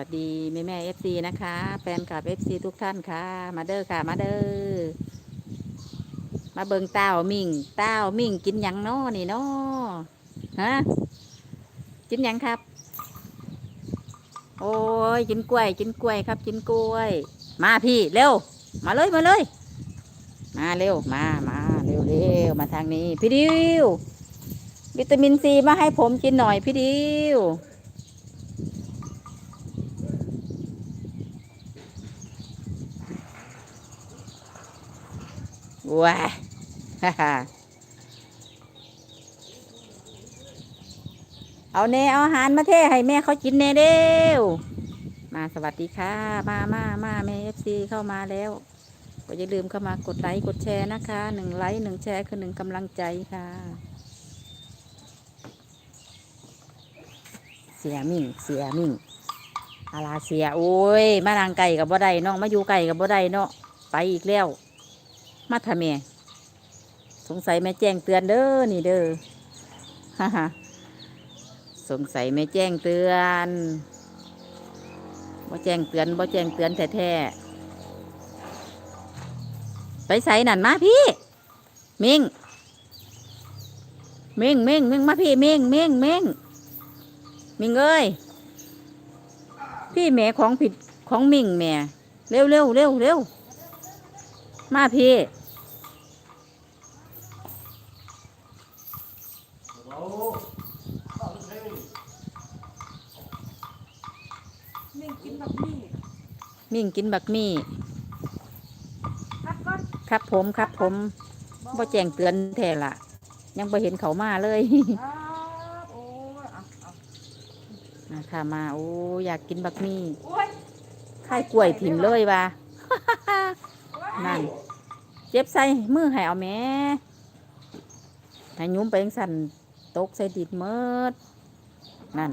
สวัสดีแม่แม่เอฟซีนะคะแฟนคลับเอฟซีทุกท่านค่ะ มาเด้อค่ะ มาเด้อมาเบิงเต้ามิ่งเต้ามิ่งกินยังน้อนี่น้อฮะกินยังครับ โอ้ยกินกล้วย กินกล้วยครับ กินกล้วย มาพี่เร็ว มาเลยมาเลย มาเร็วมามาเร็วเร็วมาทางนี้ พี่ดิววิตามินซีมาให้ผมกินหน่อยพี่ดิว ว้าฮ่าฮ่าเอาเนเอาอาหารมาเทให้แม่เขากินเนเร็วมาสวัสดีค่ะ มามามาแม่เอฟซีเข้ามาแล้ว ก็อย่าลืมเข้ามากดไลค์กดแชร์นะคะหนึ่งไลค์หนึ่งแชร์คือหนึ่งกำลังใจค่ะ เสียมิ่งเสียมิ่งอาลาเสียโอ้ย มานางไก่กับบ่ได้เนาะมาอยู่ไก่กับบ่ได้เนาะไปอีกแล้ว มาทำแม่ สงสัยแม่แจ้งเตือนเด้อนี่เด้อฮ่าฮ่าสงสัยแม่แจ้งเตือนบ่แจ้งเตือนบ่แจ้งเตือนแท้ๆไปใส่นั่นมาพี่ มิงมิงมิงมิงมาพี่มิงมิงมิงมิงเอ้ยพี่แม่ของผิดของมิงแม่ เร็วเร็วเร็วเร็วมาพี่ มิ่งกินแบบนี้ มิ่งกินบักมี่พักก่อนครับผมครับผมบ่แจ้งเตือนแท้ละยังบ่เห็นเขามาเลยครับโอ้ยเอาเอานะคะมาโอ้อยากกินบักมี่โอ้ยไข่กล้วยถิ่มเลยว่ะนั่นเจ็บใส่มือให้เอาแหม่ให้ยุ้มไปจังสั่นตกใส่ดิดเมิดนั่น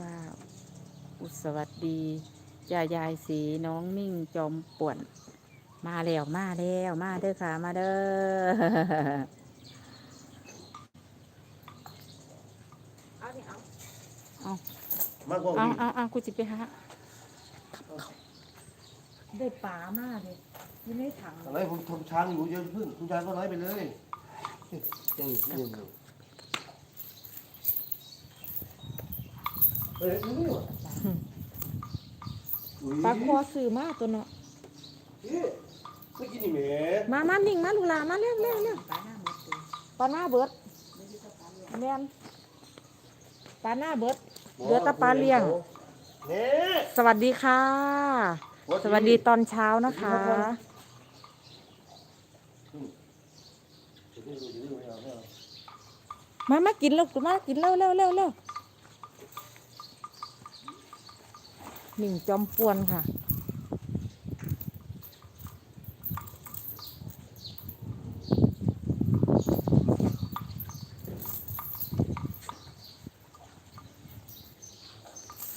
ว้าว อุสวัสดียายยายสีน้องมิ่งจอมป่วน มาแล้วมาแล้วมาเด้อค่ะมาเด้อเอานี่เอามากกว่าเอาอีกเอาเอากูจิไปหาได้ปลามากเลยอยังไม่ถังอะไรผมทำช้างอยู่เยอะพึ่งคุณช้างก็น้อยไปเลยยังยังอยู่เฮ้ยนี่ว่ะอุ๊ย ปลาคอสื่อมากตัวเนาะเอ๊ะไม่กินนี่แหมมามานิ่งมาลูกหลานมาเร็วเร็วเร็วปลาหน้าเบิดแมนปลาหน้าเบิดเหลือแต่ปลาเลี้ยง เนี่ยสวัสดีค่ะ สวัสดีตอนเช้านะคะ มามากินแล้วมากินเร็วเร็วเร็วเร็ว หมิ่งจอมปวนค่ะ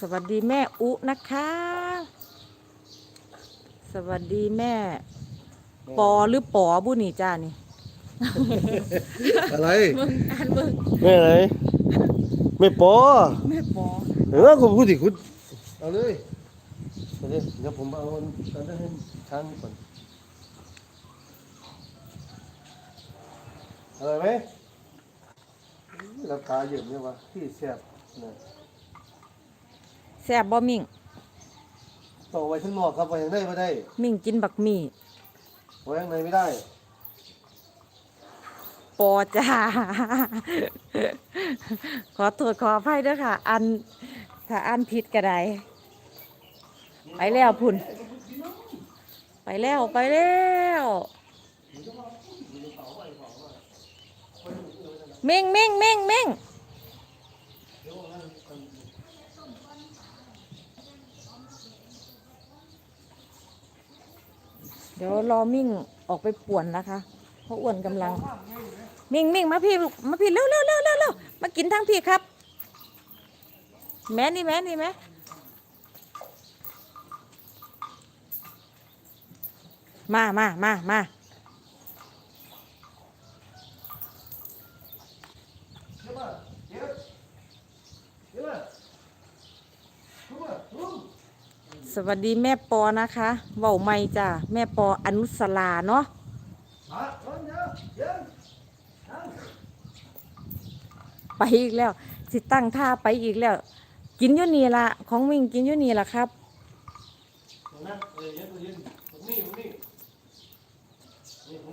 สวัสดีแม่อุนะคะ สวัสดีแม่ ปอหรือปอบุนี่จ้านี่ อะไรมึงอ่านมึงแม่ไหนแม่ปอแม่ปอเออคุณพูดดิคุณ เอาเลยเอาเลยเดี๋ยวผมเอาอันนั้นให้ช้างก่อนอะไรไหมราคาเยอะเนี่ยวะที่แซ่บนะแซ่บบ่มิ่งต่อไว้ข้างนอกครับไว้ข้างในไม่ได้มิ่งกินบักหมี่ไว้ข้างในไม่ได้ ปอจ้า ขอโทษขออภัยด้วยค่ะ อัน ถ้าอันผิดก็ได้ไปแล้วพุ่น ไปแล้วไปแล้วเม่งเม่งเม่งเม่งเดี๋ยวรอมิ่งออกไปป่วนนะคะเพราะอ้วนกำลัง มิ่งมิ่งมาพี่มาพี่เร็วเร็วเร็วเร็วเร็วมากินทั้งพี่ครับ แม่นี่แม่นี่แม่มามามามาเดี๋ยวมาเดี๋ยวเดี๋ยวมาวัสดีแม่ปอนะคะเว้าไม่จ้ะแม่ปออนุสลาเนาะไปอีกแล้ว สิตั้งท่าไปอีกแล้ว กินอยู่นี่ละของวิ่งกินอยู่นี่ละครับเอ้ยเย็นเย็นตรงนี้ตรงนี้นี่ผม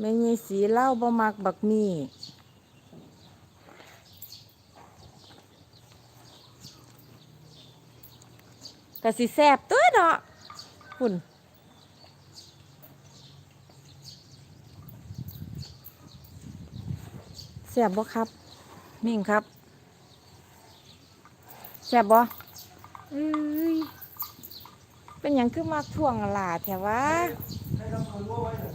ไม่มีสีเหล้าบ่มักบักมีกะสิแซบตัวเนาะคุณแซบบ่ครับ มิ่งครับ แซบบ่เอ้ยเป็นยังคือมาท่วงอะล่ะแถวะไว้น่ะ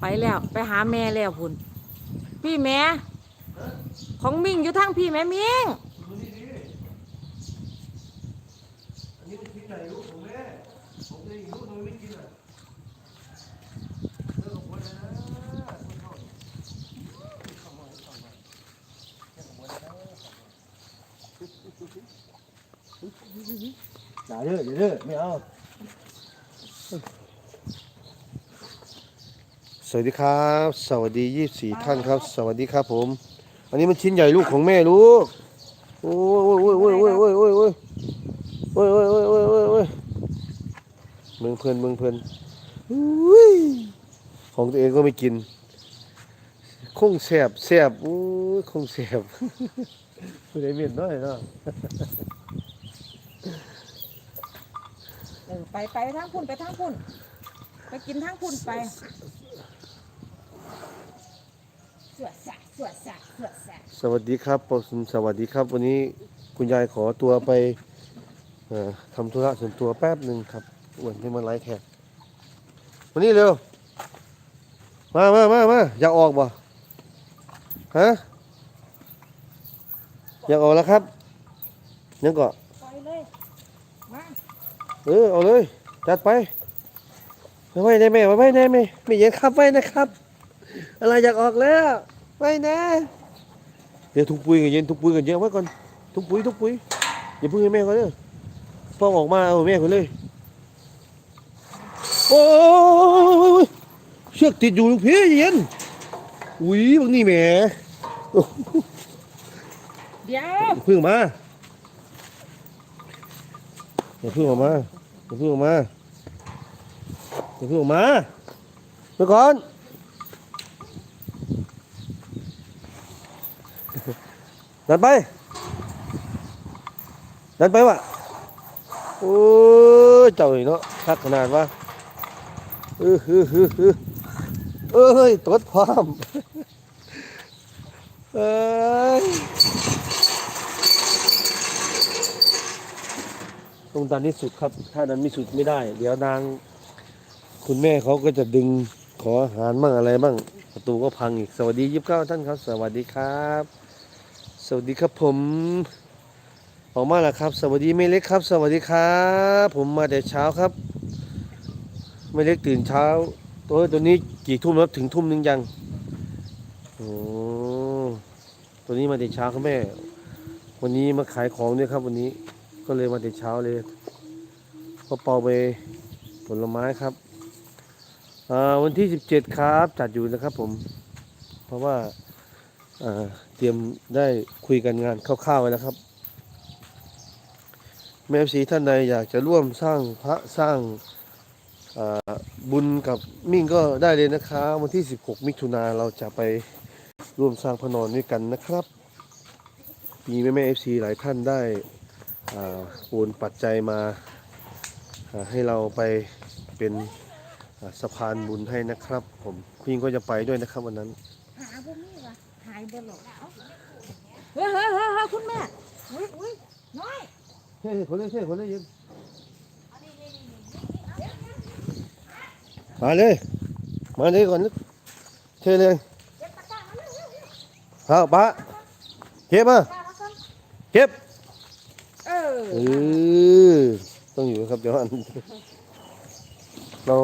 ไปแล้วไปหาแม่แล้วพุ่นพี่แม่ของมิ่งอยู่ทั้งพี่แม่มิ่ง ดูนี่ดิอันนี้มันกินไหนลูกของแม่ผมเองลูกมันไม่กินอะเลิกกับคนเลยนะคนชอบเข้ามาเข้ามาเลิกกับคนเลยนะ อย่าเด้ออย่าเด้อไม่เอา สวัสดีครับ สวัสดียี่สี่ท่านครับ สวัสดีครับผม อันนี้มันชิ้นใหญ่ลูกของแม่ลูก โอ้ยโอ้ยโอ้ยโอ้ยโอ้ยโอ้ยโอ้ยโอ้ยโอ้ยโอ้ยโอ้ยโอ้ยโอ้ยเมืองเพลินเมืองเพลินอุ้ยของตัวเองก็ไม่กินคงแสบแสบอู้ยคงแสบ ผู้ใดเมียนน้อยเนาะเออไปไปทางพุ่นไปทางพุ่น ไปกินทางพุ่นไปสวดสะสวดสะสวดสะสวัสดีครับปอสสวัสดีครับ วันนี้คุณยายขอตัวไปเอ่อทำธุระส่วนตัวแป๊บหนึ่งครับอ้วนที่มาไลฟ์แขกวันนี้เร็ว มามามามาอยากออกบ่ฮะ อยากออกแล้วครับยังก็ไปเลยมาเออเอาเลยจัดไปไว้ได้ไหมไว้ได้ไหมไม่เย็นครับไว้นะครับ อะไรอยากออกแล้วไว้นะเดี๋ยวทุกปุ้ยกันเย็นทุกปุ้ยกันเยอะไว้ก่อนทุกปุ้ยทุกปุ้ยอย่าเพึ่งให้แม่เขาเด้อพ่อออกมาเอาแม่เขาเลยโอ้ยเชือกติดอยู่ลูกพี่เย็นอุ้ยบางนี่แหม เดี๋ยวพึ่งมาอย่าพึ่งออกมาอย่าพึ่งออกมาอย่าพึ่งออกมาไปก่อนดันไปดันไปวะโอ้ยเจ้านี่เนาะคักขนาดว่าเออเออเออเออเอ้ยตดความเอ้ย ต้องดันที่สุดครับ ถ้าดันไม่สุดไม่ได้ เดี๋ยวนาง คุณแม่เขาก็จะดึงขออาหารบ้างอะไรบ้างประตูก็พังอีกสวัสดียิบเก้าท่านครับ สวัสดีครับ สวัสดีครับผมออกมาแล้วครับ สวัสดีไม่เล็กครับ สวัสดีครับ ผมมาแต่เช้าครับ ไม่เล็กตื่นเช้า ตัวตัวนี้กี่ทุ่มแล้วถึงทุ่มหนึ่งยังโอ้ตัวนี้มาแต่เช้าครับแม่ วันนี้มาขายของด้วยครับวันนี้ ก็เลยมาแต่เช้าเลย ก็เป่าไปผลไม้ครับอ่าวันที่ 17 ครับ จัดอยู่นะครับผม เพราะว่าเตรียมได้คุยกันงานคร่าวๆไว้แล้วครับแม่สีท่านใดอยากจะร่วมสร้างพระสร้างอ่าบุญกับมิ่งก็ได้เลยนะครับวันที่ 16 มิถุนาเราจะไปร่วมสร้างพระนอนด้วยกันนะครับ มีแม่แม่เอฟซีหลายท่านได้ อ่าโอนปัจจัยมาอ่าให้เราไปเป็นอ่าสะพานบุญให้นะครับ ผมมิ่งก็จะไปด้วยนะครับวันนั้น หาบ่มีวะหายบ่หรอกเฮ้ยเฮ้ยเฮ้ยเฮ้ยคุณแม่อุ้ยอุ้ยน้อยเฮ้ยคนเลยเฮ้ยคนเลยยืนมาเลย มาเลยก่อนนึกเทเลยเอาปะเก็บมาเก็บ เออต้องอยู่ครับเดี๋ยวอันเรา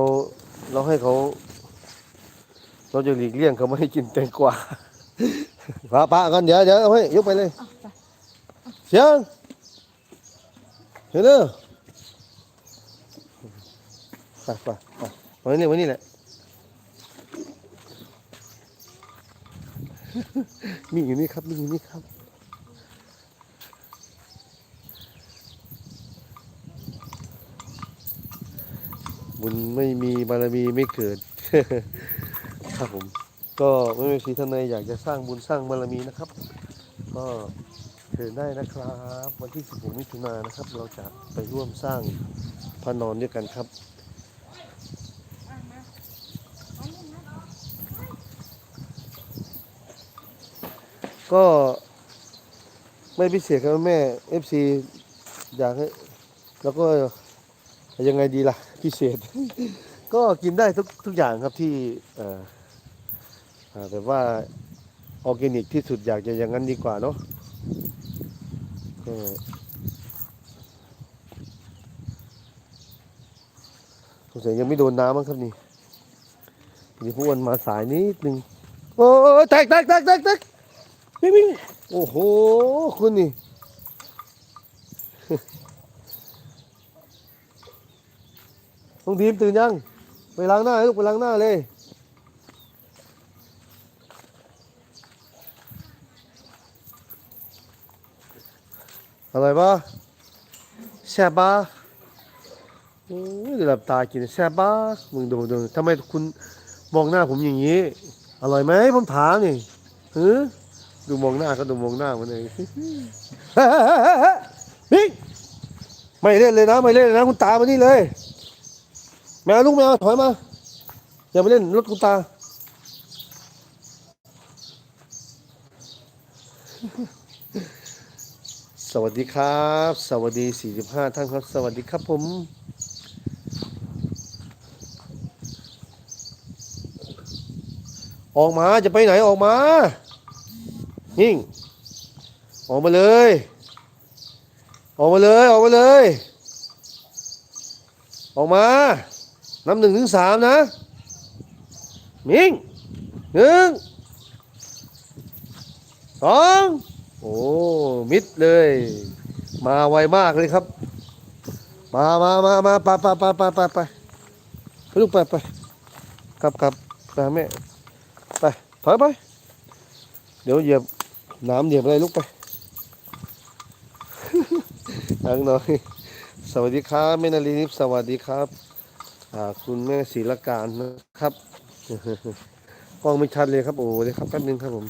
เราให้เขา เราจะหลีกเลี่ยงเขาไม่ให้กินแตงกวาปะปะกันเดี๋ยวเดี๋ยวเอาให้ยกไปเลยเอาไปเสียงเห็นเด้อไปไปไปวันนี้วันนี้แหละมีอยู่นี่ครับมีอยู่นี่ครับ บุญไม่มีบารมีไม่เกิด ครับผม ก็ไม่มีทีท่านใดอยากจะสร้างบุญสร้างบารมีนะครับ ก็เชิญได้นะครับ วันที่ 16 มิถุนายนนะครับ เราจะไปร่วมสร้างพระนอนด้วยกันครับก็ไม่พิเศษครับแม่ FC อยากให้แล้วก็ยังไงดีล่ะ พิเศษ ก็กินได้ทุกทุกอย่างครับที่เอ่อแบบว่าออร์แกนิกที่สุดอยากจะอย่างนั้นดีกว่าเนาะก็สงสัยยังไม่โดนน้ำมั้งครับนี่นี่พวกมันมาสายนิดนึงโอ้แตกแตกแตกแตกแตกวิ่งวิ่งโอ้โห คุณนี่ น้องดีมตื่นยัง ไปล้างหน้าให้ลูกไปล้างหน้าเลย อร่อยปะแซ่บปะโอ้ยเดี๋ยวหลับตากินแซ่บปะมึงดูดูทำไมคุณมองหน้าผมอย่างนี้ อร่อยไหมผมถามนี่ฮึดูมองหน้าก็ดูมองหน้ามันเลยนี่ไม่เล่นเลยนะ ไม่เล่นเลยนะ คุณตามานี่เลย แมวลูกแมวถอยมา อย่าไปเล่นรถคุณตา สวัสดีครับ สวัสดี 45 ท่านครับ สวัสดีครับผมออกมาจะไปไหนออกมา นิ่ง ออกมาเลย ออกมาเลย ออกมาเลย ออกมา นับหนึ่งถึงสามนะ มิงหนึ่งสองโอ้ มิดเลย มาไวมากเลยครับ มามามามาไปไปไปไปไปไปลูกไปไปกลับกลับไปแม่ไปถอยไป เดี๋ยวเหยียบน้ำเหยียบอะไรลูกไปนังหน่อย สวัสดีครับแม่นาลีนิพสวัสดีครับ คุณแม่ศิลการนะครับกล้องไม่ชัดเลยครับโอ้เลยครับแป๊บนึงครับผม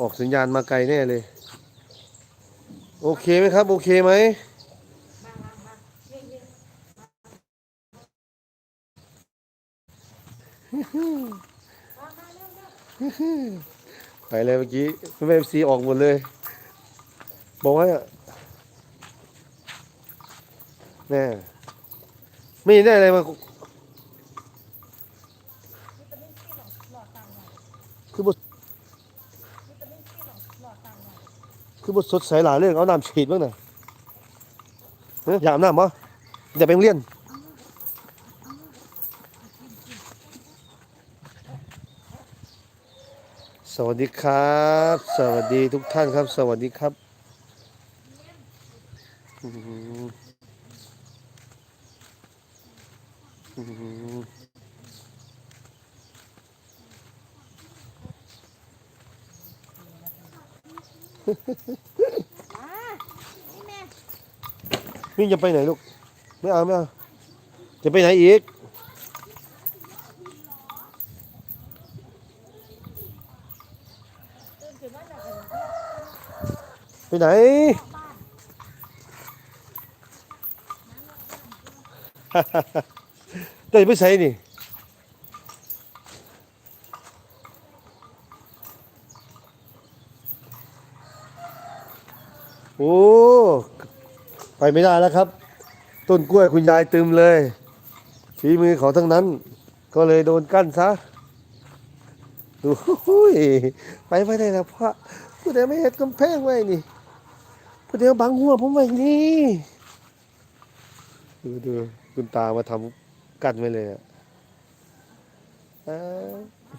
ออกสัญญาณมาไกลแน่เลย โอเคไหมครับ โอเคไหมไปเลยเมื่อกี้แม่ซีออกหมดเลย บอกว่าแน่ ม่ได้อะไรมาคือบทคือบทสดใสหลายเรื่องเอาน้ำฉีดบ้างหน่อยอยากอาบน้ำปะอย่าไปเรียนสวัสดีครับ สวัสดีทุกท่านครับ สวัสดีครับอืม อืม วิ่งจะไปไหนลูก ไม่เอาไม่เอา จะไปไหนอีก ไปไหนเดี๋ยวไปใส่นี่ ไปไม่ได้แล้วครับ ต้นกล้วยคุณยายตึมเลยฝีมือเขาทั้งนั้น ก็เลยโดนกั้นซะดูหุ้ยไปไม่ได้แล้วเพราะผู้ใดไม่เห็นกำแพงไว้นี่ผู้ใดเอาบังหัวผมไว้นี่ดูดูคุณตามาทำกั้นไว้เลยอะอ้า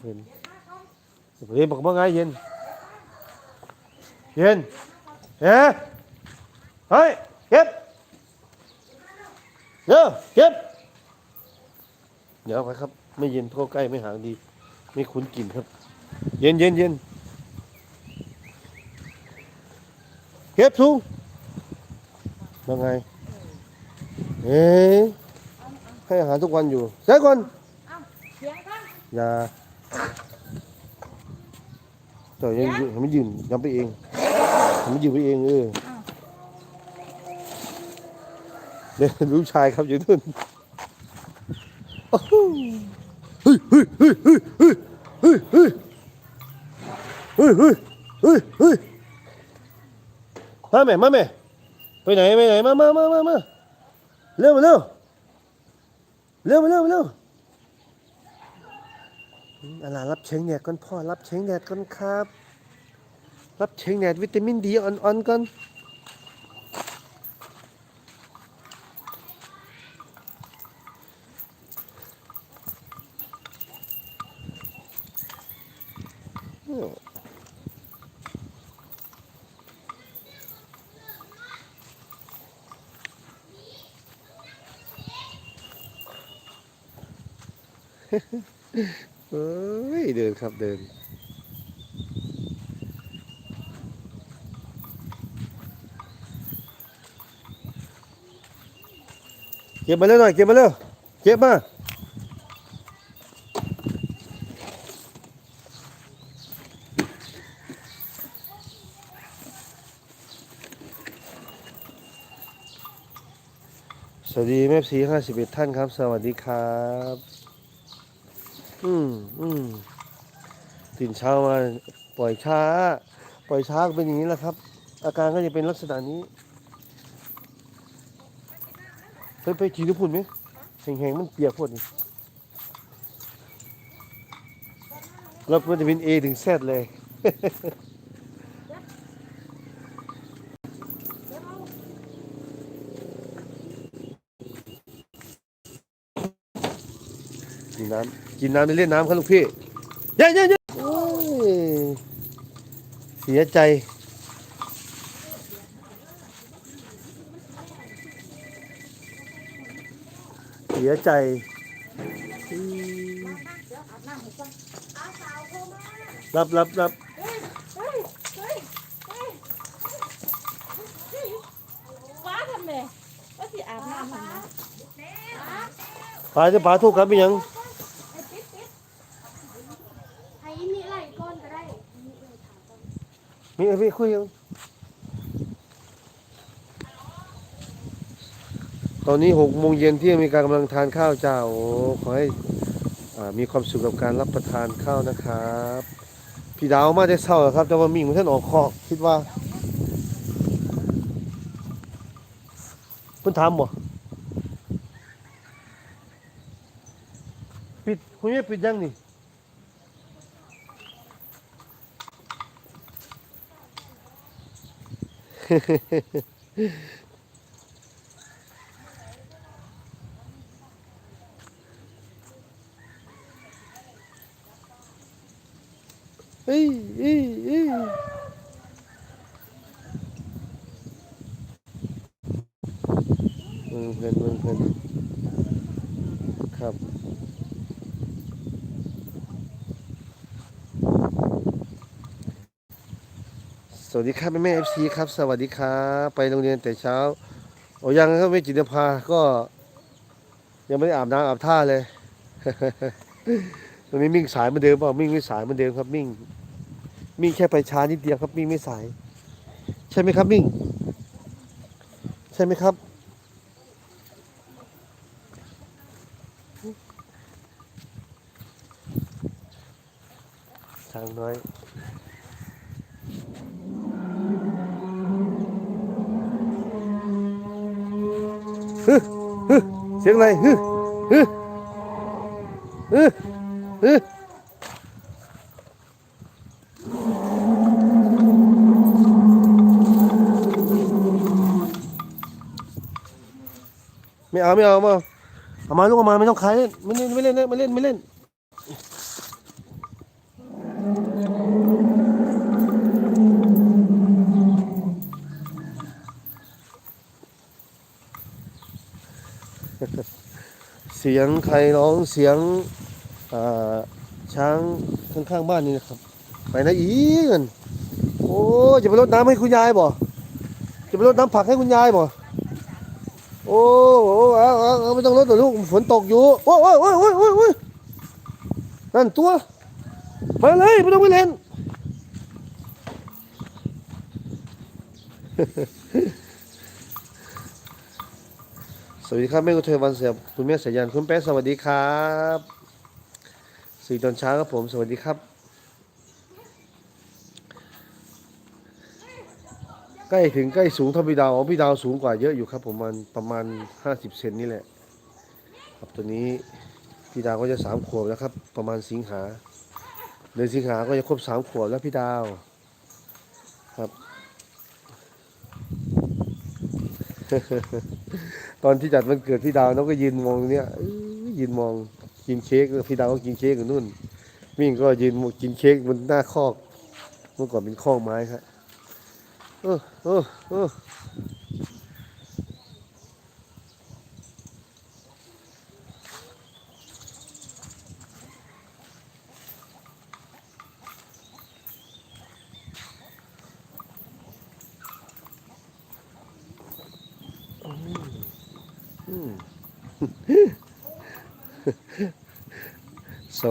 เห็นเฮ้ยบอกว่าไงเย็น เย็นเอ๊ะเฮ้ย เก็บเดี๋ยวเก็บเดี๋ยวเอาไปครับ ไม่เย็นเข้าใกล้ไม่หางดี ไม่คุ้นกลิ่นครับ เย็นเย็นเย็นเก็บสูงยังไงเอ๊ะให้อาหารทุกวันอยู่เสียก่อนเสียงกันอย่าต่อยังยืนให้มันยืนย้ำไปเองให้มันยืนไปเองเออ เดี๋ยวลูกชายครับอยู่นู่นโอ้โหเฮ้ยเฮ้ยเฮ้ยเฮ้ยเฮ้ยเฮ้ยเฮ้ยเฮ้ยเฮ้ยเฮ้ยเฮ้ยมาแม่มาแม่ไปไหนไปไหนมามามามามาเร็วมาเร็วเร็วมาเร็วมาเร็วอาลารับเช้งแดดก่อนพ่อรับเช้งแดดก่อนครับ รับเช้งแดดวิตามินดีอ่อนๆก่อน เอ้ยเดินครับเดิน เก็บมาเร็วหน่อยเก็บมาเร็วเก็บมา สวัสดีแม่สีห้าสิบเอ็ดท่านครับ สวัสดีครับ อืมอืมตื่นเช้ามาปล่อยช้า ปล่อยช้าเป็นอย่างนี้แหละครับ อาการก็จะเป็นลักษณะนี้ไปไปกินญี่ปุ่นไหมแห้งๆมันเปียกพวดนี่แล้ววิตามินเอถึงแซดเลย นน้ำกินน้ำไปเล่นน้ำครับลูกพี่เย้เย้เย้โอ้ยเสียใจเสียใจอืมรับรับรับฟ้าทำไมว่าสิอาบน้ำทำไมพาจะพาทุกครับเป็นหยัง ให้มีอะไรก้อนก็ได้มีอะไรถามก่อน มีอะไรพี่ คุยกันตอนนี้หกโมงเย็นที่อเมริกากำลังทานข้าวจ้าโอ้ขอให้อ่ามีความสุขกับการรับประทานข้าวนะครับ พี่ดาวมาได้เศร้าครับ แต่ว่ามิ่งมันท่านออกคอกคิดว่าเพิ่นถามบ่ปิดคุณยังปิดยังนี่ 嘿嘿嘿嘿嘿，哎哎哎！问看问看。 สวัสดีครับแม่แม่เอฟซีครับ สวัสดีครับไปโรงเรียนแต่เช้าโอ้ยังครับแม่จิตรภาก็ ยังไม่ได้อาบน้ำอาบท่าเลยตอนนี้มิ่งสายเหมือนเดิมเปล่ามิ่งไม่สายเหมือนเดิมครับมิ่ง มิ่งแค่ไปช้านิดเดียวครับ มิ่งไม่สาย ใช่ไหมครับมิ่ง ใช่ไหมครับช้างน้อย เสียงอะไรฮึฮึฮึฮึไม่เอาไม่เอามาเอามาลูกเอามาไม่ต้องขายเล่นไม่เล่นไม่เล่นไม่เล่นไม่เล่น เสียงใครร้องเสียงอ่าช้างข้างๆบ้านนี่นะครับ ไปไหนอีกันโอ้จะไปรดน้ำให้คุณยายบ่จะไปรดน้ำผักให้คุณยายบ่โอ้โหเอาเอาเอาไม่ต้องรดหรอกลูกฝนตกอยู่โอ้โอ้โอ้โอ้โอ้โอ้นั่นตัวมาเลยไม่ต้องไปเล่น วัสดีครับแม่กุเทวันเสียคุณแม่สายันคุณแป๊ะสวัสดีครับสี่ตอนเช้าครับผมสวัสดีครับ ใกล้ถึงใกล้สูงเท่าพี่ดาวอ๋อพี่ดาวสูงกว่าเยอะอยู่ครับผมมันประมาณห้าสิบเซนนี่แหละ ครับตัวนี้พี่ดาวก็จะสามขวบแล้วครับ ประมาณสิงหาเดือนสิงหาก็จะครบสามขวบแล้วพี่ดาวครับ ตอนที่จัดวันเกิดพี่ดาวน้องก็ยืนมองเนี้ยยืนมองกินเค้กพี่ดาวก็กินเค้กอยู่นู่นมิ่งก็ยืนกินเค้กบนหน้าคอก เมื่อก่อนเป็นคอกไม้ครับเออเออเออ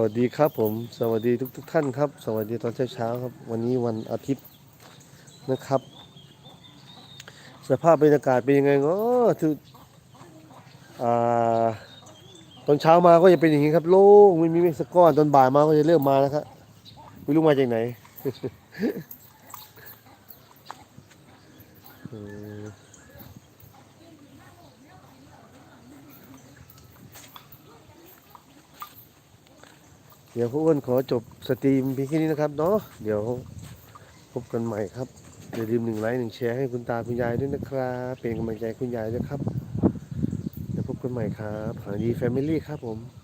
วัสดีครับผม สวัสดีทุกทุกท่านครับ สวัสดีตอนเช้าๆครับ วันนี้วันอาทิตย์นะครับ สภาพบรรยากาศเป็นยังไงเนาะคืออ่าตอนเช้ามาก็จะเป็นอย่างนี้ครับ โล่งไม่มีเมฆสักก้อนตอนบ่ายมาก็จะเริ่มมาแล้วครับไม่รู้มาจากไหน เดี๋ยวพวกอ้วนขอจบสตรีมเพียงแค่นี้นะครับเนาะเดี๋ยวพบกันใหม่ครับอย่าลืมหนึ่งไลค์หนึ่งแชร์ให้คุณตาคุณยายด้วยนะครับเป็นกำลังใจคุณยายด้วยครับ เดี๋ยวพบกันใหม่ครับหาดีแฟมิลี่ครับผม